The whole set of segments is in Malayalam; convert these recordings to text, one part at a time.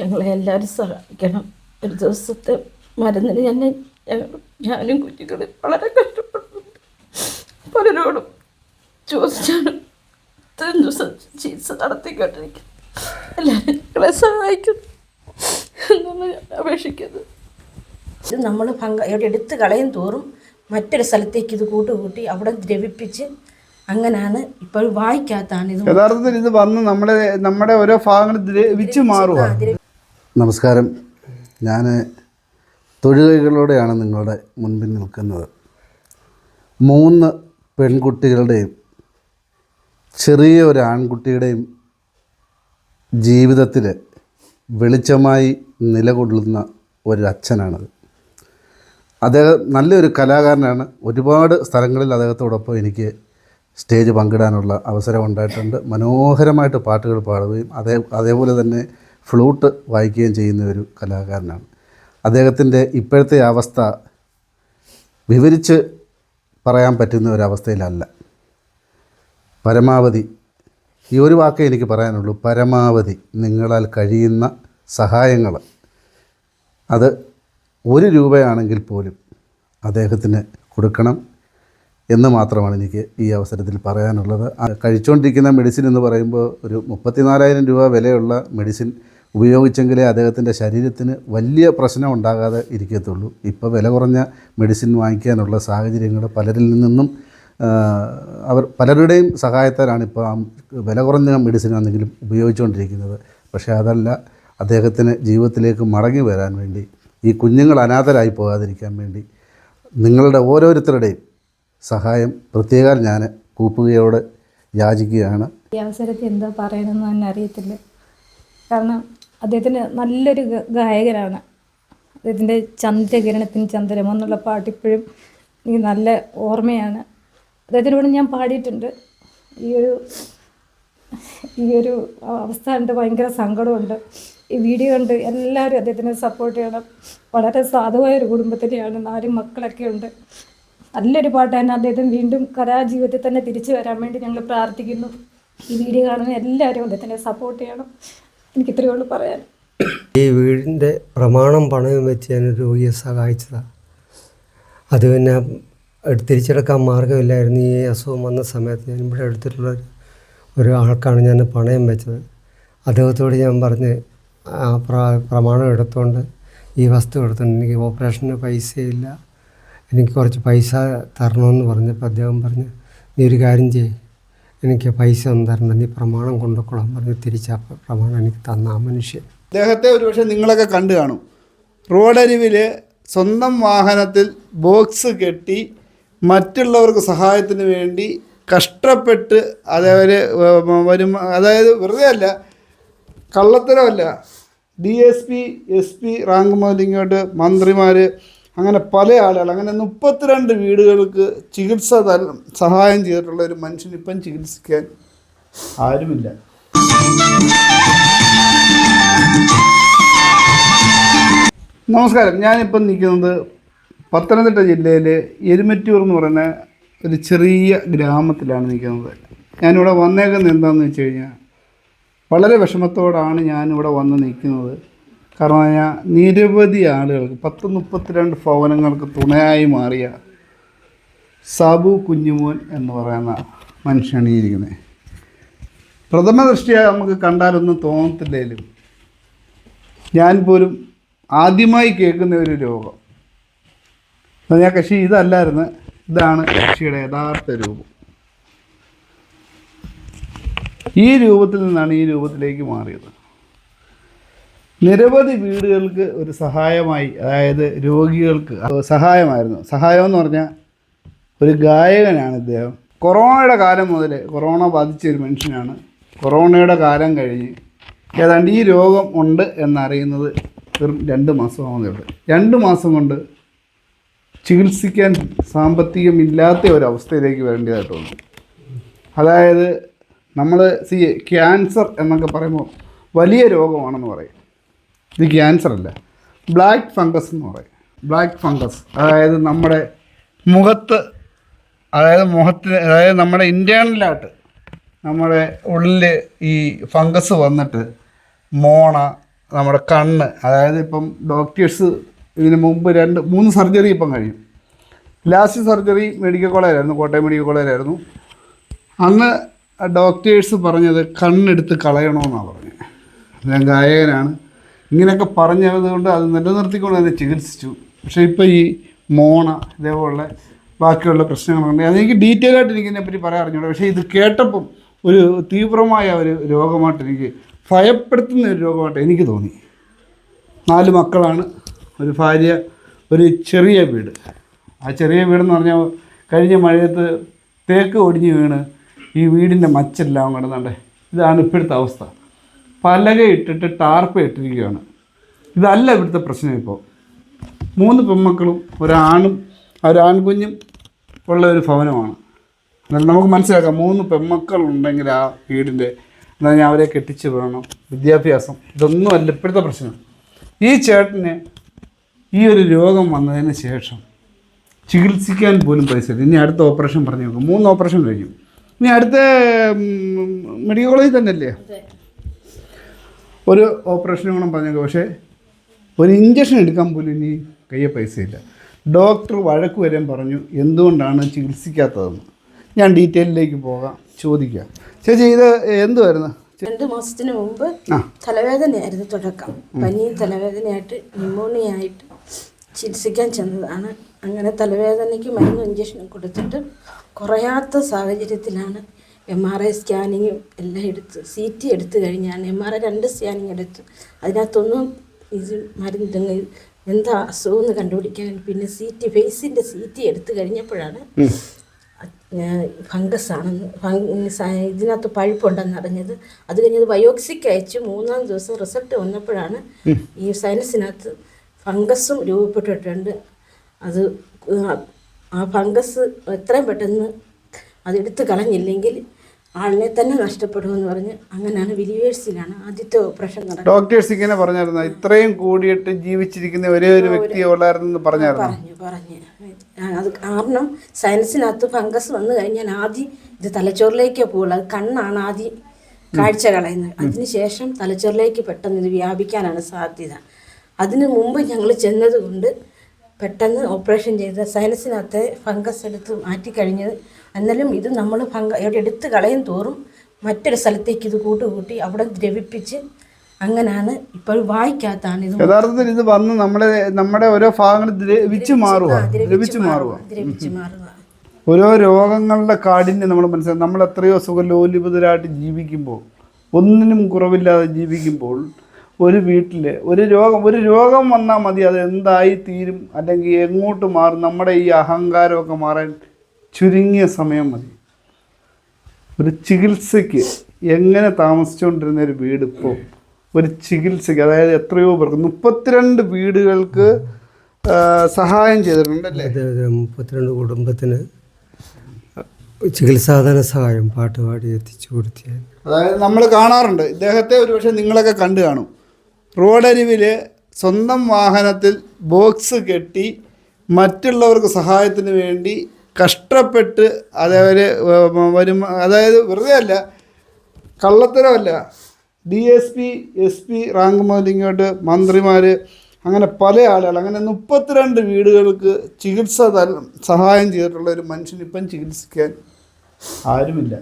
ഞങ്ങളെ എല്ലാവരും സഹായിക്കണം. ഒരു ദിവസത്തെ മരുന്നിന് തന്നെ ഞങ്ങൾ ഞാനും കുഞ്ഞുങ്ങളും വളരെ കഷ്ടപ്പെടുന്നുണ്ട്. പലരോടും ചോദിച്ചാണ് ഇത്രയും ദിവസം ചികിത്സ നടത്തിക്കൊണ്ടിരിക്കുന്നത്. എല്ലാവരും ഞങ്ങളെ സഹായിക്കുന്നു എന്നാണ് ഞാൻ അപേക്ഷിക്കുന്നത്. ഇത് നമ്മൾ പങ്ക ഇവിടെ എടുത്ത് കളയും തോറും മറ്റൊരു സ്ഥലത്തേക്ക് ഇത് കൂട്ടുകൂട്ടി അവിടെ ദ്രവിപ്പിച്ച് അങ്ങനെയാണ് ഇപ്പോൾ വായിക്കാത്താണ് ഇത് യഥാർത്ഥത്തിൽ ഇത് വന്ന് നമ്മുടെ നമ്മുടെ ഓരോ ഭാഗങ്ങൾ ദ്രവിച്ച് മാറുക നമസ്കാരം. ഞാൻ തൊഴിലുകളോടെയാണ് നിങ്ങളുടെ മുൻപിൽ നിൽക്കുന്നത്. മൂന്ന് പെൺകുട്ടികളുടെയും ചെറിയ ഒരു ആൺകുട്ടിയുടെയും ജീവിതത്തിൽ വെളിച്ചമായി നിലകൊള്ളുന്ന ഒരച്ഛനാണത്. അദ്ദേഹം നല്ലൊരു കലാകാരനാണ്. ഒരുപാട് സ്ഥലങ്ങളിൽ അദ്ദേഹത്തോടൊപ്പം എനിക്ക് സ്റ്റേജ് പങ്കിടാനുള്ള അവസരം ഉണ്ടായിട്ടുണ്ട്. മനോഹരമായിട്ട് പാട്ടുകൾ പാടുകയും അതേ അതേപോലെ തന്നെ ഫ്ലൂട്ട് വായിക്കുകയും ചെയ്യുന്ന ഒരു കലാകാരനാണ്. അദ്ദേഹത്തിന്റെ ഇപ്പോഴത്തെ അവസ്ഥ വിവരിച്ച് പറയാൻ പറ്റുന്ന ഒരവസ്ഥയിലല്ല പരമാവധി ഈ ഒരു വാക്കേ എനിക്ക് പറയാനുള്ളൂ പരമാവധി നിങ്ങളാൽ കഴിയുന്ന സഹായങ്ങൾ. അത് ഒരു രൂപയാണെങ്കിൽ പോലും അദ്ദേഹത്തിന് കൊടുക്കണം എന്ന് മാത്രമാണ് എനിക്ക് ഈ അവസരത്തിൽ പറയാനുള്ളത്. കഴിച്ചുകൊണ്ടിരിക്കുന്ന മെഡിസിൻ എന്ന് പറയുമ്പോൾ ഒരു മുപ്പത്തിനാലായിരം രൂപ വിലയുള്ള മെഡിസിൻ ഉപയോഗിച്ചെങ്കിലേ അദ്ദേഹത്തിന്റെ ശരീരത്തിന് വലിയ പ്രശ്നം ഉണ്ടാകാതെ ഇരിക്കത്തുള്ളൂ. ഇപ്പോൾ വില കുറഞ്ഞ മെഡിസിൻ വാങ്ങിക്കാനുള്ള സാഹചര്യങ്ങൾ പലരിൽ നിന്നും അവർ പലരുടെയും സഹായത്താലാണ് ഇപ്പോൾ ആ വില കുറഞ്ഞ മെഡിസിൻ ആണെങ്കിലും ഉപയോഗിച്ചുകൊണ്ടിരിക്കുന്നത്. പക്ഷേ അതല്ല അദ്ദേഹത്തിന് ജീവിതത്തിലേക്ക് മടങ്ങി വരാൻ വേണ്ടി ഈ കുഞ്ഞുങ്ങൾ അനാഥരായി പോകാതിരിക്കാൻ വേണ്ടി നിങ്ങളുടെ ഓരോരുത്തരുടെയും സഹായം പ്രത്യേകം ഞാൻ കൂപ്പുകയോട് യാചിക്കുകയാണ്. ഈ അവസരത്തിൽ എന്താ പറയണമെന്ന് തന്നെ അറിയത്തില്ല. കാരണം അദ്ദേഹത്തിന് നല്ലൊരു ഗായകനാണ്. അദ്ദേഹത്തിന്റെ ചന്ദ്രകിരണത്തിന് ചന്ദ്രമോ എന്നുള്ള പാട്ട് ഇപ്പോഴും എനിക്ക് നല്ല ഓർമ്മയാണ്. അദ്ദേഹത്തിനോട് ഞാൻ പാടിയിട്ടുണ്ട്. ഈ ഒരു ഈ ഒരു അവസ്ഥ കണ്ട് ഭയങ്കര സങ്കടമുണ്ട്. ഈ വീഡിയോ കണ്ട് എല്ലാവരും അദ്ദേഹത്തിനെ സപ്പോർട്ട് ചെയ്യണം. വളരെ സാധുവായ ഒരു കുടുംബത്തിനെയാണ് നാല് മക്കളൊക്കെ ഉണ്ട്. നല്ലൊരു പാട്ടാണ് അദ്ദേഹം വീണ്ടും കലാജീവിതത്തിൽ തന്നെ തിരിച്ചു വരാൻ വേണ്ടി ഞങ്ങൾ പ്രാർത്ഥിക്കുന്നു. ഈ വീഡിയോ കാണുന്ന എല്ലാവരും അദ്ദേഹത്തിനെ സപ്പോർട്ട് ചെയ്യണം. എനിക്ക് ഇത്രയേ ഉള്ളൂ പറയാൻ. ഈ വീടിന്റെ പ്രമാണം പണയം വെച്ച് ഞാൻ രോഗിയെ സഹായിച്ചതാണ് അത് പിന്നെ തിരിച്ചെടുക്കാൻ മാർഗമില്ലായിരുന്നു ഈ അസുഖം വന്ന സമയത്ത് ഞാൻ ഇവിടെ എടുത്തിട്ടുള്ള ഒരു- ആൾക്കാണ് ഞാൻ പണയം വെച്ചത്. അദ്ദേഹത്തോട് ഞാൻ പറഞ്ഞ് ആ പ്ര- പ്രമാണം എടുത്തുകൊണ്ട് ഈ വസ്തു എടുത്തുകൊണ്ട് എനിക്ക് ഓപ്പറേഷന് പൈസയില്ല. എനിക്ക് കുറച്ച് പൈസ തരണമെന്ന് പറഞ്ഞപ്പോൾ അദ്ദേഹം പറഞ്ഞ് നീ ഒരു കാര്യം ചെയ്യ്. എനിക്ക് പൈസ ഒന്നും തരണ്ട നീ പ്രമാണം കൊണ്ടുകൊള്ളാൻ പറഞ്ഞ് തിരിച്ച പ്രമാണം എനിക്ക് തന്ന ആ മനുഷ്യൻ. അദ്ദേഹത്തെ ഒരുപക്ഷെ നിങ്ങളൊക്കെ കണ്ടു കാണും. റോഡരിവിൽ സ്വന്തം വാഹനത്തിൽ ബോക്സ് കെട്ടി മറ്റുള്ളവർക്ക് സഹായത്തിന് വേണ്ടി കഷ്ടപ്പെട്ട് അതേപോലെ വരും അതായത് വെറുതെ അല്ല കള്ളത്തരമല്ല. D S P S P rank മുതൽ ഇങ്ങോട്ട് മന്ത്രിമാർ അങ്ങനെ പല ആളുകൾ അങ്ങനെ മുപ്പത്തിരണ്ട് വീടുകൾക്ക് ചികിത്സ സഹായം ചെയ്തിട്ടുള്ള ഒരു മനുഷ്യൻ ഇപ്പം ചികിത്സിക്കാൻ ആരുമില്ല. നമസ്കാരം. ഞാനിപ്പം നിൽക്കുന്നത് പത്തനംതിട്ട ജില്ലയിലെ എരുമറ്റൂർ എന്ന് പറയുന്ന ഒരു ചെറിയ ഗ്രാമത്തിലാണ് നിൽക്കുന്നത്. ഞാനിവിടെ വന്നേക്കുന്നത് എന്താണെന്ന് വെച്ച് കഴിഞ്ഞാൽ വളരെ വിഷമത്തോടാണ് ഞാനിവിടെ വന്ന് നിൽക്കുന്നത്. കാരണം കഴിഞ്ഞാൽ നിരവധി ആളുകൾക്ക് പത്ത് മുപ്പത്തിരണ്ട് ഭവനങ്ങൾക്ക് തുണയായി മാറിയ സാബു കുഞ്ഞുമോൻ എന്ന് പറയുന്ന മനുഷ്യനാണ് ഇരിക്കുന്നത്. പ്രഥമ ദൃഷ്ടിയ നമുക്ക് കണ്ടാലൊന്നും തോന്നത്തില്ലേലും ഞാൻ പോലും ആദ്യമായി കേൾക്കുന്ന ഒരു രോഗം. ഞാൻ കക്ഷി ഇതല്ലായിരുന്നു ഇതാണ് കക്ഷിയുടെ യഥാർത്ഥ രൂപം. ഈ രൂപത്തിൽ നിന്നാണ് ഈ രൂപത്തിലേക്ക് മാറിയത്. നിരവധി വീടുകൾക്ക് ഒരു സഹായമായി അതായത് രോഗികൾക്ക് സഹായമായിരുന്നു. സഹായം എന്ന് പറഞ്ഞാൽ ഒരു ഗായകനാണ് ഇദ്ദേഹം. കൊറോണയുടെ കാലം മുതൽ കൊറോണ ബാധിച്ച ഒരു മനുഷ്യനാണ്. കൊറോണയുടെ കാലം കഴിഞ്ഞ് ഏതാണ്ട് ഈ രോഗം ഉണ്ട് എന്നറിയുന്നത് വെറും രണ്ട് മാസമാകുന്നേ ഉള്ളൂ. രണ്ട് മാസം കൊണ്ട് ചികിത്സിക്കാൻ സാമ്പത്തികമില്ലാത്ത ഒരവസ്ഥയിലേക്ക് വരേണ്ടതായിട്ട് വന്നു. അതായത് നമ്മൾ സി ക്യാൻസർ എന്നൊക്കെ പറയുമ്പോൾ വലിയ രോഗമാണെന്ന് പറയും. ഇത് ക്യാൻസർ അല്ല? ബ്ലാക്ക് ഫംഗസ് എന്ന് പറയും. ബ്ലാക്ക് ഫംഗസ് അതായത് നമ്മുടെ മുഖത്ത് അതായത് മുഖത്തിന് അതായത് നമ്മുടെ ഇന്റേണലായിട്ട് നമ്മുടെ ഉള്ളിൽ ഈ ഫംഗസ് വന്നിട്ട് മോണ നമ്മുടെ കണ്ണ് അതായത് ഇപ്പം ഡോക്ടേഴ്സ് ഇതിന് മുമ്പ് രണ്ട് മൂന്ന് സർജറി ഇപ്പം കഴിയും. ലാസ്റ്റ് സർജറി മെഡിക്കൽ കോളേജായിരുന്നു കോട്ടയം മെഡിക്കൽ കോളേജായിരുന്നു അന്ന് ഡോക്ടേഴ്സ് പറഞ്ഞത് കണ്ണെടുത്ത് കളയണമെന്നാണ് പറഞ്ഞത് ഞാൻ ഗായകനാണ്. ഇങ്ങനെയൊക്കെ പറഞ്ഞത് കൊണ്ട് അത് നിലനിർത്തിക്കൊണ്ട് തന്നെ ചികിത്സിച്ചു. പക്ഷേ ഇപ്പോൾ ഈ മോണ ഇതേപോലുള്ള ബാക്കിയുള്ള പ്രശ്നങ്ങളുണ്ട്. അതെനിക്ക് ഡീറ്റെയിൽ ആയിട്ട് എനിക്ക് ഇതിനെപ്പറ്റി പറയാൻ അറിഞ്ഞൂടെ. പക്ഷേ ഇത് കേട്ടപ്പം ഒരു തീവ്രമായ ഒരു രോഗമായിട്ട് എനിക്ക് ഭയപ്പെടുത്തുന്ന ഒരു രോഗമായിട്ട് എനിക്ക് തോന്നി. നാല് മക്കളാണ്. ഒരു ഭാര്യ ഒരു ചെറിയ വീട്. ആ ചെറിയ വീടെന്ന് പറഞ്ഞാൽ കഴിഞ്ഞ മഴയത്ത് തേക്ക് ഒടിഞ്ഞ് വീണ് ഈ വീടിന്റെ മച്ചെല്ലാം കിടന്നുണ്ട് ഇതാണ് ഇപ്പോഴത്തെ അവസ്ഥ. പലക ഇട്ടിട്ട് ടാർപ്പ് ഇട്ടിരിക്കുകയാണ്. ഇതല്ല ഇവിടുത്തെ പ്രശ്നം ഇപ്പോൾ മൂന്ന് പെൺമക്കളും ഒരാണും ഒരാൺകുഞ്ഞും ഉള്ള ഒരു ഭവനമാണ്. എന്നാലും നമുക്ക് മനസ്സിലാക്കാം മൂന്ന് പെൺമക്കളുണ്ടെങ്കിൽ ആ വീടിന്റെ എന്നാൽ ഞാൻ അവരെ കെട്ടിച്ച് വേണം വിദ്യാഭ്യാസം ഇതൊന്നും അല്ല ഇപ്പോഴത്തെ പ്രശ്നം. ഈ ചേട്ടന് ഈ ഒരു രോഗം വന്നതിന് ശേഷം ചികിത്സിക്കാൻ പോലും പൈസ ഇനി അടുത്ത ഓപ്പറേഷൻ പറഞ്ഞു നോക്കും മൂന്ന് ഓപ്പറേഷൻ കഴിഞ്ഞു. ഇനി അടുത്ത മെഡിക്കൽ കോളേജിൽ തന്നെ അല്ലേ ഒരു ഓപ്പറേഷനും കൂടെ പറഞ്ഞേക്കും. പക്ഷേ ഒരു ഇഞ്ചക്ഷൻ എടുക്കാൻ പോലും ഇനി കയ്യെ പൈസയില്ല ഡോക്ടർ വഴക്ക് വരാൻ പറഞ്ഞു എന്തുകൊണ്ടാണ് ചികിത്സിക്കാത്തതെന്ന്? ഞാൻ ഡീറ്റെയിലേക്ക് പോകാം ചോദിക്കാം. ചേച്ചി ഇത് എന്തുവായിരുന്നു? രണ്ട് മാസത്തിന് മുമ്പ് തലവേദനയായിരുന്നു തുടക്കം. പനിയും തലവേദനയായിട്ട് ന്യൂമോണിയ ആയിട്ട് ചികിത്സിക്കാൻ ചെന്നതാണ്. അങ്ങനെ തലവേദനയ്ക്ക് മരുന്ന് ഇഞ്ചക്ഷൻ കൊടുത്തിട്ട് കുറയാത്ത സാഹചര്യത്തിലാണ് എം ആർ ഐ സ്കാനിങ്ങും എല്ലാം എടുത്ത് സി ടി എടുത്തു കഴിഞ്ഞാണ് എം ആർ ഐ രണ്ട് സ്കാനിങ് എടുത്തു. അതിനകത്തൊന്നും ഇത് മരുന്ന് എന്താ അസുഖം എന്ന് കണ്ടുപിടിക്കാൻ. പിന്നെ സി ടി ഫേസിന്റെ സി ടി എടുത്തു കഴിഞ്ഞപ്പോഴാണ് ഫംഗസ് ആണെന്ന് ഇതിനകത്ത് പഴുപ്പുണ്ടെന്ന് അറിഞ്ഞത്. അത് കഴിഞ്ഞത് ബയോക്സിക്ക് അയച്ചു. മൂന്നാം ദിവസം റിസൾട്ട് വന്നപ്പോഴാണ് ഈ സൈനസിനകത്ത് ഫംഗസും രൂപപ്പെട്ടിട്ടുണ്ട്. അത് ആ ഫംഗസ് എത്രയും പെട്ടെന്ന് അതെടുത്ത് കളഞ്ഞില്ലെങ്കിൽ ആളിനെ തന്നെ നഷ്ടപ്പെടുമെന്ന് പറഞ്ഞ് അങ്ങനെയാണ് വിലിവേഴ്സിലാണ് ആദ്യത്തെ ഓപ്പറേഷൻ നടക്കുന്നത്. ഡോക്ടേഴ്സ് ഇങ്ങനെ പറഞ്ഞായിരുന്നു. ഇത്രയും കൂടിയിട്ട് ജീവിച്ചിരിക്കുന്ന ഒരേ ഒരു വ്യക്തി ഉള്ളായിരുന്നു പറഞ്ഞായിരുന്നു. പറഞ്ഞു പറഞ്ഞു. അത് കാരണം സയൻസിനകത്ത് ഫംഗസ് വന്നു കഴിഞ്ഞാൽ ആദ്യം ഇത് തലച്ചോറിലേക്കേ പോകുള്ളൂ. അത് കണ്ണാണ് ആദ്യം കാഴ്ച കളയുന്നത്. അതിനുശേഷം തലച്ചോറിലേക്ക് പെട്ടെന്ന് ഇത് വ്യാപിക്കാനാണ് സാധ്യത. അതിനു മുമ്പ് ഞങ്ങൾ ചെന്നതുകൊണ്ട് പെട്ടെന്ന് ഓപ്പറേഷൻ ചെയ്ത സയൻസിനകത്തെ ഫംഗസ് എടുത്ത് മാറ്റിക്കഴിഞ്ഞത് എന്നാലും ഇത് നമ്മൾ ഭംഗ എടുത്ത് കളയും തോറും മറ്റൊരു സ്ഥലത്തേക്ക് ഇത് കൂട്ടുകൂട്ടി അവിടെ ദ്രവിപ്പിച്ച് അങ്ങനെയാണ് ഇപ്പോൾ വായിക്കാത്താണ് ഇത് യഥാർത്ഥത്തിൽ ഇത് വന്ന് നമ്മുടെ നമ്മുടെ ഓരോ ഭാഗങ്ങൾ ദ്രവിച്ച് മാറുക ദ്രവിച്ച് മാറുക ദ്രവിച്ച് മാറുക ഓരോ രോഗങ്ങളുടെ കാഠിന്യം നമ്മൾ മനസ്സിലാക്കും. നമ്മൾ എത്രയോ സുഖലോലിപതരായിട്ട് ജീവിക്കുമ്പോൾ ഒന്നിനും കുറവില്ലാതെ ജീവിക്കുമ്പോൾ ഒരു വീട്ടിൽ ഒരു രോഗം ഒരു രോഗം വന്നാൽ മതി. അത് എന്തായി തീരും അല്ലെങ്കിൽ എങ്ങോട്ട് മാറും? നമ്മുടെ ഈ അഹങ്കാരമൊക്കെ മാറാൻ ചുരുങ്ങിയ സമയം മതി. ഒരു ചികിത്സയ്ക്ക് എങ്ങനെ താമസിച്ചുകൊണ്ടിരുന്ന ഒരു വീട് ഇപ്പോൾ ഒരു ചികിത്സയ്ക്ക് അതായത് എത്രയോ പേർക്ക് മുപ്പത്തിരണ്ട് വീടുകൾക്ക് സഹായം ചെയ്തിട്ടുണ്ടല്ലേ? മുപ്പത്തിരണ്ട് കുടുംബത്തിന് ചികിത്സാധന സഹായം പാട്ട് പാടി എത്തിച്ചു കൊടുത്തിയാൽ അതായത് നമ്മൾ കാണാറുണ്ട് ഇദ്ദേഹത്തെ ഒരുപക്ഷെ നിങ്ങളൊക്കെ കണ്ടു കാണും. റോഡരിവിൽ സ്വന്തം വാഹനത്തിൽ ബോക്സ് കെട്ടി മറ്റുള്ളവർക്ക് സഹായത്തിന് വേണ്ടി കഷ്ടപ്പെട്ട് അതവർ വരും അതായത് വെറുതെ അല്ല കള്ളത്തരമല്ല. D S P S P rank മുതൽ ഇങ്ങോട്ട് മന്ത്രിമാർ അങ്ങനെ പല ആളുകൾ അങ്ങനെ മുപ്പത്തിരണ്ട് വീടുകൾക്ക് ചികിത്സ തല സഹായം ചെയ്തിട്ടുള്ള ഒരു മനുഷ്യൻ ഇപ്പം ചികിത്സിക്കാൻ ആരുമില്ല.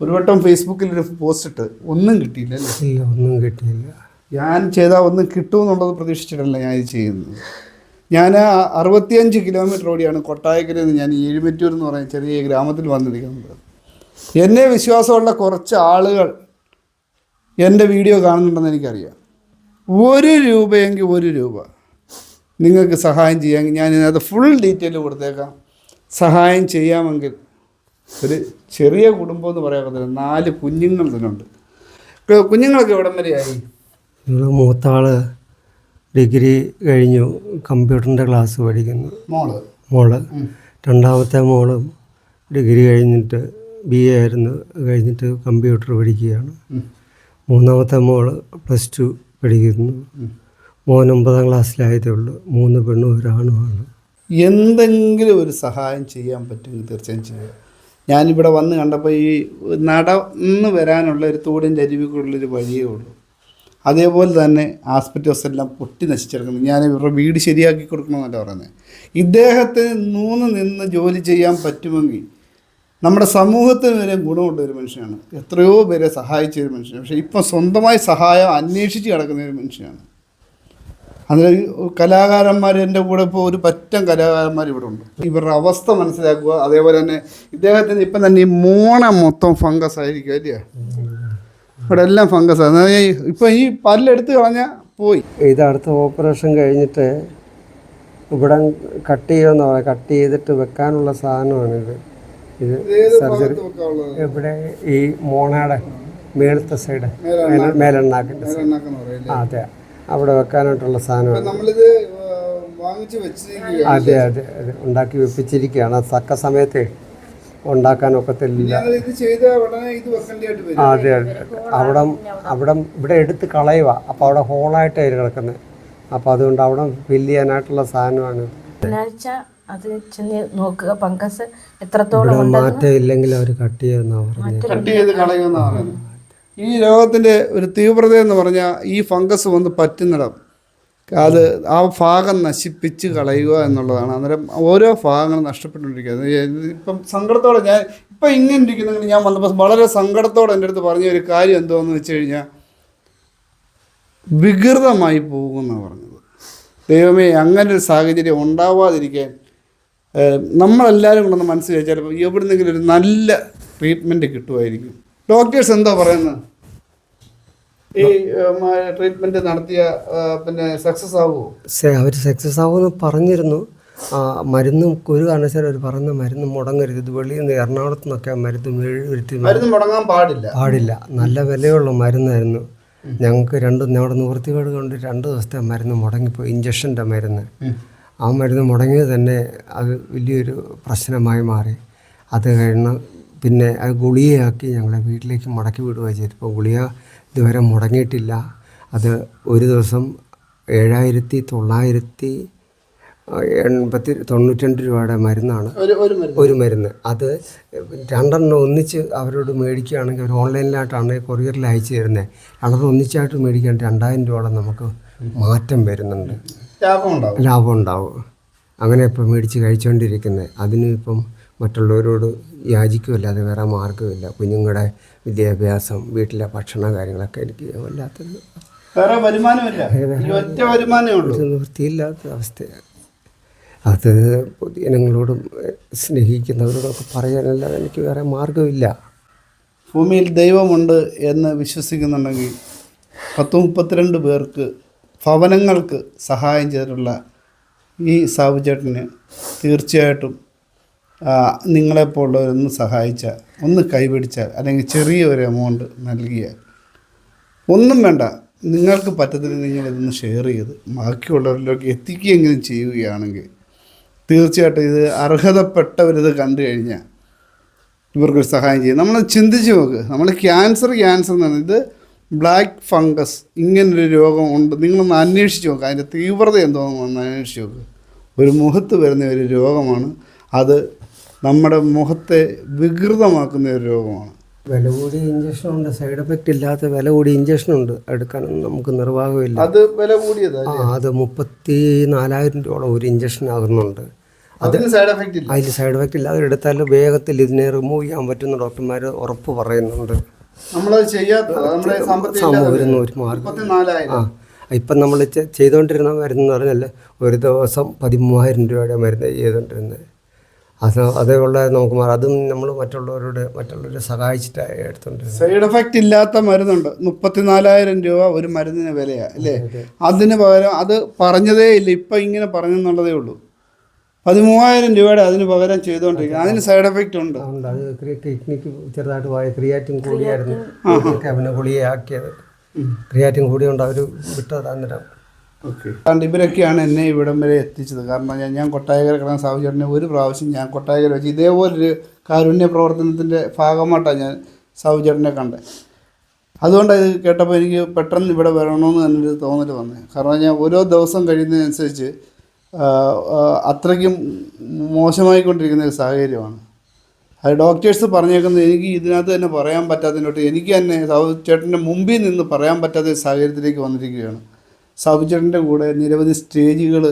ഒരു വട്ടം ഫേസ്ബുക്കിൽ ഒരു പോസ്റ്റ് ഇട്ട് ഒന്നും കിട്ടിയില്ല ഇല്ല ഒന്നും കിട്ടിയില്ല. ഞാൻ ചെയ്താൽ ഒന്നും കിട്ടുമെന്നുള്ളത് പ്രതീക്ഷിച്ചിട്ടല്ല ഞാൻ ഇത് ചെയ്യുന്നത്. ഞാൻ അറുപത്തിയഞ്ച് കിലോമീറ്റർ ഓടിയാണ് കൊട്ടായക്കരയിൽ നിന്ന് ഞാൻ എഴുമറ്റൂർ എന്ന് പറയുന്ന ചെറിയ ഗ്രാമത്തിൽ വന്നിരിക്കുന്നത്. എന്നെ വിശ്വാസമുള്ള കുറച്ച് ആളുകൾ എന്റെ വീഡിയോ കാണുന്നുണ്ടെന്ന് എനിക്കറിയാം. ഒരു രൂപയെങ്കിൽ ഒരു രൂപ. നിങ്ങൾക്ക് സഹായം ചെയ്യാമെങ്കിൽ ഞാൻ ഇതിനകത്ത് ഫുൾ ഡീറ്റെയിൽ കൊടുത്തേക്കാം. സഹായം ചെയ്യാമെങ്കിൽ ഒരു ചെറിയ കുടുംബം എന്ന് പറയാൻ പറ്റില്ല നാല് കുഞ്ഞുങ്ങൾ ഇതിനുണ്ട്. കുഞ്ഞുങ്ങളൊക്കെ എവിടം വരെയായി? മൂത്താൾ ഡിഗ്രി കഴിഞ്ഞു കമ്പ്യൂട്ടറിന്റെ ക്ലാസ് പഠിക്കുന്നു. മോൾ? മോൾ. രണ്ടാമത്തെ മോളും ഡിഗ്രി കഴിഞ്ഞിട്ട് ബി എ ആയിരുന്നു. കഴിഞ്ഞിട്ട് കമ്പ്യൂട്ടർ പഠിക്കുകയാണ്. മൂന്നാമത്തെ മോൾ പ്ലസ് ടു പഠിക്കുന്നു. മോൻ ഒമ്പതാം ക്ലാസ്സിലായതേ ഉള്ളൂ. മൂന്ന് പെണ്ണും ഒരാണുമാണ് എന്തെങ്കിലും ഒരു സഹായം ചെയ്യാൻ പറ്റുമെങ്കിൽ തീർച്ചയായും ചെയ്യുക ഞാനിവിടെ വന്ന് കണ്ടപ്പോൾ ഈ നടന്ന് വരാനുള്ള ഒരു തോടിന്റെ അരുവിക്കുള്ളൊരു വഴിയേ ഉള്ളൂ. അതേപോലെ തന്നെ ആസ്പെറ്റോസ് എല്ലാം പൊട്ടി നശിച്ചെടുക്കുന്നു ഞാൻ ഇവരുടെ വീട് ശരിയാക്കി കൊടുക്കണമെന്നല്ല പറയുന്നത്. ഇദ്ദേഹത്തിന് നൂന്ന് നിന്ന് ജോലി ചെയ്യാൻ പറ്റുമെങ്കിൽ നമ്മുടെ സമൂഹത്തിന് വരെ ഗുണമുള്ള ഒരു മനുഷ്യനാണ്. എത്രയോ പേരെ സഹായിച്ച ഒരു മനുഷ്യനാണ്. പക്ഷേ ഇപ്പം സ്വന്തമായി സഹായം അന്വേഷിച്ച് കിടക്കുന്ന ഒരു മനുഷ്യനാണ്. അതിൽ കലാകാരന്മാർ എന്റെ കൂടെ ഇപ്പോൾ ഒരു പറ്റം കലാകാരന്മാർ ഇവിടെ ഉണ്ട്. ഇവരുടെ അവസ്ഥ മനസ്സിലാക്കുക. അതേപോലെ തന്നെ ഇദ്ദേഹത്തിന് ഇപ്പം തന്നെ ഈ മോണ മൊത്തം ഫംഗസ് ആയിരിക്കും അല്ലേ? ഇവിടെ എല്ലാം ഫംഗസ് ആണ് ഇപ്പം ഈ പല്ലെടുത്ത് കളഞ്ഞാൽ പോയി. ഇത് അടുത്ത ഓപ്പറേഷൻ കഴിഞ്ഞിട്ട് ഇവിടെ കട്ട് ചെയ്യുമെന്ന് പറയാം. കട്ട് ചെയ്തിട്ട് വെക്കാനുള്ള സാധനമാണിത്. ഇത് സർജറി ഇവിടെ ഈ മോണയുടെ മേളത്തെ സൈഡ് മേലെണ്ണാക്കിന്റെ അതെ. അവിടെ വെക്കാനായിട്ടുള്ള സാധനമാണ്. അതെ അതെ അതെ. ഉണ്ടാക്കി വെപ്പിച്ചിരിക്കുകയാണ്. തക്ക സമയത്ത് ഉണ്ടാക്കാനൊക്കത്തില്ല. വരും. ആ, അതെ അതെ. അതെ. അവിടെ അവിടെ ഇവിടെ എടുത്ത് കളയുക അപ്പോൾ അവിടെ ഹോളായിട്ടാണ് കിടക്കുന്നത് അപ്പോൾ അതുകൊണ്ട് അവിടെ ഫില്ല് ചെയ്യാനായിട്ടുള്ള സാധനമാണ് ബുധനാഴ്ച അത് ചെന്ന് നോക്കുക. പങ്കസ് എത്രത്തോളം മാറ്റം ഇല്ലെങ്കിൽ അവർ കട്ട് പറയുന്നത്. ഈ രോഗത്തിന്റെ ഒരു തീവ്രത എന്ന് പറഞ്ഞാൽ ഈ ഫംഗസ് വന്ന് പറ്റുന്നിടം. അത് ആ ഭാഗം നശിപ്പിച്ച് കളയുക എന്നുള്ളതാണ്. അന്നേരം ഓരോ ഭാഗങ്ങളും നഷ്ടപ്പെട്ടുകൊണ്ടിരിക്കുന്നത് ഇപ്പം സങ്കടത്തോടെ ഞാൻ ഇപ്പം ഇങ്ങനെ ഇരിക്കുന്നെങ്കിൽ ഞാൻ വന്നപ്പോൾ വളരെ സങ്കടത്തോടെ എന്റെ അടുത്ത് പറഞ്ഞ ഒരു കാര്യം എന്തോന്ന് വെച്ച് കഴിഞ്ഞാൽ വികൃതമായി പോകുമെന്നാണ് പറഞ്ഞത്. ദൈവമേ അങ്ങനെ ഒരു സാഹചര്യം ഉണ്ടാവാതിരിക്കാൻ നമ്മളെല്ലാവരും നമ്മളെല്ലാവരും ഒന്ന് മനസ്സിൽ വെച്ചാൽ എവിടുന്നെങ്കിലും ഒരു നല്ല ട്രീറ്റ്മെന്റ് കിട്ടുമായിരിക്കും. ഡോക്ടേഴ്സ് എന്താ പറയുന്നത്? ഈ ട്രീറ്റ്മെന്റ് നടത്തിയ പിന്നെ സക്സസ് ആവുമോ അവർ സക്സസ് ആവുമെന്ന് പറഞ്ഞിരുന്നു. മരുന്ന് ഒരു കാരണവശാലും അവർ പറയുന്ന മരുന്ന് മുടങ്ങരുത്. ഇത് വെളിയിൽ നിന്ന് എറണാകുളത്ത് നിന്നൊക്കെ മരുന്ന് മെഴുകുരുത്തി മരുന്ന് മുടങ്ങാൻ പാടില്ല. പാടില്ല. നല്ല വിലയുള്ള മരുന്നായിരുന്നു. ഞങ്ങൾക്ക് രണ്ട് ഞങ്ങളുടെ നിവൃത്തികേട് കൊണ്ട് രണ്ട് ദിവസത്തെ മരുന്ന് മുടങ്ങിപ്പോയി. ഇഞ്ചക്ഷന്റെ മരുന്ന്. ആ മരുന്ന് മുടങ്ങിയത് തന്നെ അത് വലിയൊരു പ്രശ്നമായി മാറി. അത് കഴിഞ്ഞ് പിന്നെ അത് ഗുളികയാക്കി ഞങ്ങളെ വീട്ടിലേക്ക് മടക്കി വിടുകയാണ് ചെയ്തത് ഇപ്പോൾ ഗുളിക ഇതുവരെ മുടങ്ങിയിട്ടില്ല. അത് ഒരു ദിവസം ഏഴായിരത്തി തൊള്ളായിരത്തി എൺപത്തി തൊണ്ണൂറ്റി രൂപയുടെ മരുന്നാണ്. ഒരു മരുന്ന്. അത് രണ്ടെണ്ണം ഒന്നിച്ച് അവരോട് മേടിക്കുകയാണെങ്കിൽ അവർ ഓൺലൈനിലായിട്ടാണ് കൊറിയറിൽ അയച്ചു തരുന്നത് രണ്ടെണ്ണം ഒന്നിച്ചായിട്ട് മേടിക്കാൻ രണ്ടായിരം രൂപയോളം നമുക്ക് മാറ്റം വരുന്നുണ്ട്. ലാഭം ഉണ്ടാവും ലാഭം ഉണ്ടാവും അങ്ങനെ ഇപ്പം മേടിച്ച് കഴിച്ചുകൊണ്ടിരിക്കുന്നത് അതിന് ഇപ്പം മറ്റുള്ളവരോട് യാചിക്കുമല്ലാതെ വേറെ മാർഗമില്ല. കുഞ്ഞുങ്ങളുടെ വിദ്യാഭ്യാസം വീട്ടിലെ ഭക്ഷണ കാര്യങ്ങളൊക്കെ എനിക്ക് വല്ലാത്തൊരു വേറെ വരുമാനമില്ല. നിവൃത്തിയില്ലാത്ത അവസ്ഥയാണ്. അത് പൊതുജനങ്ങളോടും സ്നേഹിക്കുന്നവരോടൊക്കെ പറയാനല്ലാതെ എനിക്ക് വേറെ മാർഗമില്ല ഭൂമിയിൽ ദൈവമുണ്ട് എന്ന് വിശ്വസിക്കുന്നുണ്ടെങ്കിൽ പത്ത് മുപ്പത്തിരണ്ട് പേർക്ക് ഭവനങ്ങൾക്ക് സഹായം ചെയ്തിട്ടുള്ള ഈ സാബുചേട്ടന് തീർച്ചയായിട്ടും നിങ്ങളെപ്പോലുള്ളവരൊന്ന് സഹായിച്ചാൽ ഒന്ന് കൈപിടിച്ചാൽ അല്ലെങ്കിൽ ചെറിയ ഒരു എമൗണ്ട് നൽകിയാൽ. ഒന്നും വേണ്ട. നിങ്ങൾക്ക് പറ്റത്തില്ല നിങ്ങളിതൊന്ന് ഷെയർ ചെയ്ത് ബാക്കിയുള്ളവരിലേക്ക് എത്തിക്കുകയെങ്കിലും ചെയ്യുകയാണെങ്കിൽ തീർച്ചയായിട്ടും ഇത് അർഹതപ്പെട്ടവരിത് കണ്ടു കഴിഞ്ഞാൽ ഇവർക്കൊരു സഹായം ചെയ്യും. നമ്മൾ ചിന്തിച്ച് നോക്ക്. നമ്മൾ ക്യാൻസർ ക്യാൻസർ എന്ന് ഇത് ബ്ലാക്ക് ഫംഗസ് ഇങ്ങനൊരു രോഗം ഉണ്ട്. നിങ്ങളൊന്ന് അന്വേഷിച്ച് നോക്കുക അതിന്റെ തീവ്രത എന്തോന്ന് അന്വേഷിച്ച് നോക്ക്. ഒരു മുഖത്ത് വരുന്ന ഒരു രോഗമാണ്. അത് നമ്മുടെ മുഖത്തെ വികൃതമാക്കുന്ന ഒരു രോഗമാണ്. വില കൂടിയ ഇഞ്ചക്ഷൻ ഉണ്ട്. സൈഡ് എഫക്റ്റ് ഇല്ലാത്ത വില കൂടിയ ഇഞ്ചക്ഷൻ ഉണ്ട്. എടുക്കാനൊന്നും നമുക്ക് നിർവാഹമില്ല. അത് വില കൂടിയതാണ് ആ അത് മുപ്പത്തി നാലായിരം രൂപ ഒരു ഇഞ്ചക്ഷൻ ആകുന്നുണ്ട്. അതിന് സൈഡ് എഫക്റ്റ് ഇല്ല. അതിൽ സൈഡ് എഫക്റ്റ് ഇല്ലാതെ എടുത്താൽ വേഗത്തിൽ ഇതിനെ റിമൂവ് ചെയ്യാൻ പറ്റുന്ന ഡോക്ടർമാർ ഉറപ്പ് പറയുന്നുണ്ട്. നമ്മളത് ഒരു മാർഗം. ആ ഇപ്പം നമ്മൾ ചെയ്തുകൊണ്ടിരുന്ന മരുന്ന് പറഞ്ഞാൽ ഒരു ദിവസം പതിമൂവായിരം രൂപയുടെ മരുന്ന് ചെയ്തുകൊണ്ടിരുന്നത്. അത് അതേപോലെ നമുക്ക് മാറാം. അതും നമ്മൾ മറ്റുള്ളവരോട് മറ്റുള്ളവരെ സഹായിച്ചിട്ട് എടുത്തുണ്ട് സൈഡ് എഫക്റ്റ് ഇല്ലാത്ത മരുന്നുണ്ട്. മുപ്പത്തിനാലായിരം രൂപ ഒരു മരുന്നിന് വിലയാണ് അല്ലേ? അതിന് പകരം അത് പറഞ്ഞതേ ഇല്ല. ഇപ്പം ഇങ്ങനെ പറഞ്ഞെന്നുള്ളതേ ഉള്ളൂ. പതിമൂവായിരം രൂപയുടെ അതിന് പകരം ചെയ്തുകൊണ്ടിരിക്കുന്നത് അതിന് സൈഡ് എഫക്റ്റ് ഉണ്ട്. ഉണ്ട് അത് കിഡ്നിക്ക് ചെറുതായിട്ട് പോയ ക്രിയാറ്റിൻ കൂടിയായിരുന്നു. അവനെ ഗുളിയാക്കിയത് ക്രിയാറ്റിൻ കൂടിയുണ്ട് അവർ വിട്ടത് അന്നേരം. അതുകൊണ്ട് ഇവരൊക്കെയാണ് എന്നെ ഇവിടം വരെ എത്തിച്ചത്. കാരണം ഞാൻ ഞാൻ കൊട്ടായകര കിടന്ന സാഹചര്യം ഒരു പ്രാവശ്യം ഞാൻ കൊട്ടായകര വെച്ച് ഇതേപോലൊരു കാരുണ്യ പ്രവർത്തനത്തിന്റെ ഭാഗമായിട്ടാണ് ഞാൻ സാഹചര്യനെ കണ്ടത്. അതുകൊണ്ട് ഇത് കേട്ടപ്പോൾ എനിക്ക് പെട്ടെന്ന് ഇവിടെ വരണമെന്ന് തന്നെ ഒരു തോന്നൽ വന്നത് കാരണം ഞാൻ ഓരോ ദിവസം കഴിയുന്നതിനനുസരിച്ച് അത്രയ്ക്കും മോശമായിക്കൊണ്ടിരിക്കുന്ന ഒരു സാഹചര്യമാണ്. അത് ഡോക്ടേഴ്സ് പറഞ്ഞേക്കുന്നത് എനിക്ക് ഇതിനകത്ത് തന്നെ പറയാൻ പറ്റാത്തതിനോട്ട് എനിക്ക് തന്നെ ചേട്ടന്റെ മുമ്പിൽ നിന്ന് പറയാൻ പറ്റാത്ത സാഹചര്യത്തിലേക്ക് വന്നിരിക്കുകയാണ്. ചേട്ടന്റെ കൂടെ നിരവധി സ്റ്റേജുകൾ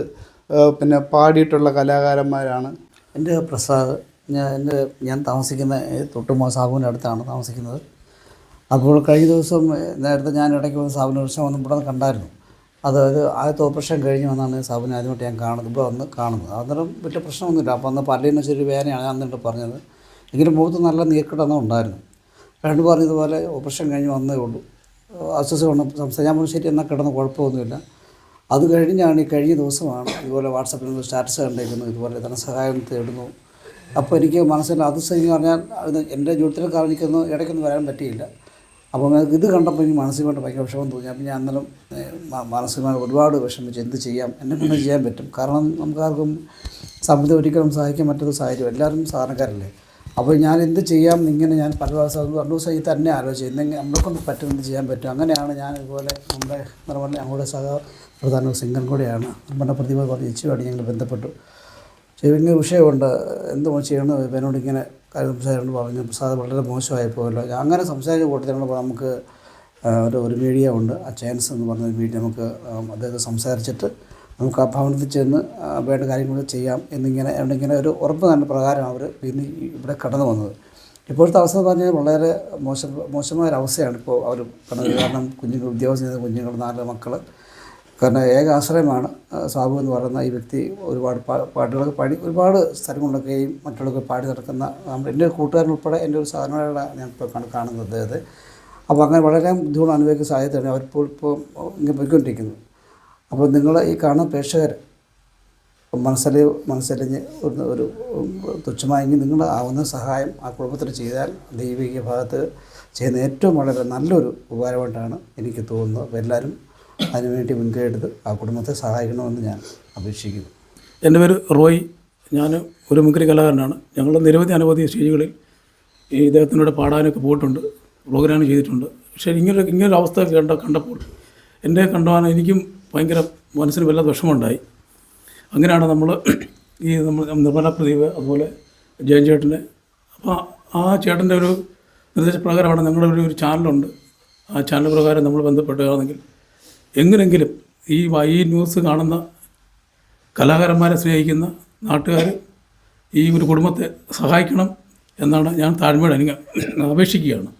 പിന്നെ പാടിയിട്ടുള്ള കലാകാരന്മാരാണ്. എന്റെ പ്രസാദ് ഞാൻ എന്റെ ഞാൻ താമസിക്കുന്ന തൊട്ടുമോ സാബുവിന്റെ അടുത്താണ് താമസിക്കുന്നത്. അപ്പോൾ കഴിഞ്ഞ ദിവസം നേരത്തെ ഞാൻ ഇടയ്ക്ക് വന്ന് സാബുവിന്റെ പ്രശ്നം വന്ന് ഇവിടെ കണ്ടായിരുന്നു. അതായത് ആദ്യത്തെ ഓപ്പറേഷൻ കഴിഞ്ഞ് വന്നാണ് സാബുവിനെ ആദ്യമായിട്ട് ഞാൻ കാണുന്നത് ഇവിടെ വന്ന് കാണുന്നത്. അന്നേരം വലിയ പ്രശ്നമൊന്നുമില്ല. അപ്പോൾ അന്ന് പല്ലിന് ചെറിയ വേദനയാണ് ഞാൻ എന്നിട്ട് പറഞ്ഞത്. എങ്കിലും മുഖത്ത് നല്ല നീർക്കെട്ടൊന്നും ഉണ്ടായിരുന്നു. രണ്ട് പറഞ്ഞതുപോലെ ഓപ്പറേഷൻ കഴിഞ്ഞ് വന്നേ ഉള്ളൂ. അസ്വസ്ഥമാണ് സംസാരിക്കാൻ ഞാൻ പറഞ്ഞു ശരി എന്നാൽ കിടന്ന് കുഴപ്പമൊന്നുമില്ല. അത് കഴിഞ്ഞാണ് ഈ കഴിഞ്ഞ ദിവസമാണ് ഇതുപോലെ വാട്സപ്പിൽ നിന്ന് സ്റ്റാറ്റസ് കണ്ടേക്കുന്നു ഇതുപോലെ ധനസഹായം തേടുന്നു. അപ്പോൾ എനിക്ക് മനസ്സിൽ അത് എന്ന് പറഞ്ഞാൽ അത് എന്റെ ജീവിതത്തിലെ കാരണം എനിക്കൊന്നും ഇടയ്ക്കൊന്നും വരാൻ പറ്റിയില്ല. എനിക്ക് ഇത് കണ്ടപ്പോൾ എനിക്ക് മാനസികമായിട്ട് ഭയങ്കര വിഷമം തോന്നി. അപ്പം ഞാൻ അന്നേരം മാനസികമായി ഒരുപാട് വിഷമിച്ച് എന്ത് ചെയ്യാം? എന്നെ കൊണ്ട് ചെയ്യാൻ പറ്റും? കാരണം നമുക്കാർക്കും സാമ്പത്തികം ഒരിക്കലും സഹായിക്കാൻ മറ്റൊരു സാഹചര്യം. എല്ലാവരും സാധാരണക്കാരല്ലേ? അപ്പോൾ ഞാൻ എന്ത് ചെയ്യാം? എന്നിങ്ങനെ ഞാൻ പല ദിവസം രണ്ട് ദിവസം ഈ തന്നെ ആലോചിച്ചു. എന്തെങ്കിലും നമ്മളെ കൊണ്ട് പറ്റും എന്ത് ചെയ്യാൻ പറ്റും? അങ്ങനെയാണ് ഞാൻ ഇതുപോലെ നമ്മുടെ നിർമ്മല ഞങ്ങളുടെ സഹ പ്രധാന സിംഗൻ കൂടെയാണ്. നമ്മുടെ പ്രതിഭ ഇച്ചുവായിട്ട് ഞങ്ങൾ ബന്ധപ്പെട്ടു. ചെയ്യുന്ന വിഷയമുണ്ട്. എന്ത് ചെയ്യണം? എന്നോട് ഇങ്ങനെ കാര്യം സംസാരിച്ചു പറഞ്ഞു പ്രസാദ് വളരെ മോശമായി പോയല്ലോ. അങ്ങനെ സംസാരിച്ച കൂട്ടത്തിൽ നമുക്ക് ഒരു ഒരു മീഡിയ ഉണ്ട്. ആ ചാൻസ് എന്ന് പറഞ്ഞ മീഡിയ നമുക്ക് അദ്ദേഹത്തെ സംസാരിച്ചിട്ട് നമുക്ക് ആ ഭവനത്തിൽ ചെന്ന് വേണ്ട കാര്യങ്ങൾ ചെയ്യാം എന്നിങ്ങനെ ഇങ്ങനെ ഒരു ഉറപ്പ് തന്നെ പ്രകാരം അവർ പിന്നെ ഇവിടെ കടന്നു വന്നത്. ഇപ്പോഴത്തെ അവസ്ഥ പറഞ്ഞാൽ വളരെ മോശം മോശമായ ഒരു അവസ്ഥയാണ് ഇപ്പോൾ അവർ കടന്നത്. കാരണം കുഞ്ഞുങ്ങൾ ഉദ്യോഗസ്ഥ കുഞ്ഞുങ്ങൾ നാല് മക്കൾ കാരണം ഏക ആശ്രയമാണ് സാബു എന്ന് പറയുന്ന ഈ വ്യക്തി ഒരുപാട് പാട്ടുകളൊക്കെ പാടി ഒരുപാട് സ്ഥലങ്ങളിലൊക്കെയും മറ്റുള്ളവർക്ക് പാടി നടക്കുന്ന നമ്മുടെ എന്റെ കൂട്ടുകാരൻ ഉൾപ്പെടെ എന്റെ ഒരു സാധനങ്ങളാണ് ഞാൻ ഇപ്പോൾ കാണ- കാണുന്നത്. അദ്ദേഹത്തെ അപ്പോൾ അങ്ങനെ വളരെ ബുദ്ധിമുട്ട് അനുഭവിക്കുന്ന സാഹചര്യത്തിലാണ് അവരിപ്പോൾ ഇപ്പോൾ ഇങ്ങനെ പോയിക്കൊണ്ടിരിക്കുന്നത്. അപ്പോൾ നിങ്ങൾ ഈ കാണുന്ന പ്രേക്ഷകർ മനസ്സിൽ മനസ്സലിഞ്ഞ് ഒരു ഒരു തുച്ഛമായെങ്കിൽ നിങ്ങൾ ആവുന്ന സഹായം ആ കുടുംബത്തിന് ചെയ്താൽ ദൈവിക ഭാഗത്ത് ചെയ്യുന്ന ഏറ്റവും വളരെ നല്ലൊരു ഉപകാരമായിട്ടാണ് എനിക്ക് തോന്നുന്നത്. അപ്പോൾ എല്ലാവരും അതിനുവേണ്ടി മുൻകൈ ആ കുടുംബത്തെ സഹായിക്കണമെന്ന് ഞാൻ അപേക്ഷിക്കുന്നു. എന്റെ പേര് റോയ്. ഞാൻ ഒരു മുൻകരി കലാകാരനാണ്. ഞങ്ങൾ നിരവധി അനവധി സ്റ്റേജുകളിൽ ഈ ഇദ്ദേഹത്തിനോട് പാടാനൊക്കെ പോയിട്ടുണ്ട്. പ്രോഗ്രാം ചെയ്തിട്ടുണ്ട്. പക്ഷേ ഇങ്ങനെ ഇങ്ങനൊരു അവസ്ഥ കണ്ട കണ്ടപ്പോൾ എന്റെ കണ്ടുവാൻ എനിക്കും ഭയങ്കര മനസ്സിന് വല്ലാത്ത വിഷമമുണ്ടായി. അങ്ങനെയാണ് നമ്മൾ ഈ നമ്മൾ നിർമ്മല പ്രദീപ് അതുപോലെ ജയൻ ചേട്ടനെ. അപ്പോൾ ആ ചേട്ടന്റെ ഒരു നിർദ്ദേശപ്രകാരമാണ് ഞങ്ങളുടെ ഒരു ചാനലുണ്ട്. ആ ചാനൽ പ്രകാരം നമ്മൾ ബന്ധപ്പെടുകയാണെങ്കിൽ എങ്ങനെങ്കിലും ഈ ഈ ന്യൂസ് കാണുന്ന കലാകാരന്മാരെ സ്നേഹിക്കുന്ന നാട്ടുകാർ ഈ ഒരു കുടുംബത്തെ സഹായിക്കണം എന്നാണ് ഞാൻ താഴ്മയോടെ അപേക്ഷിക്കുകയാണ്.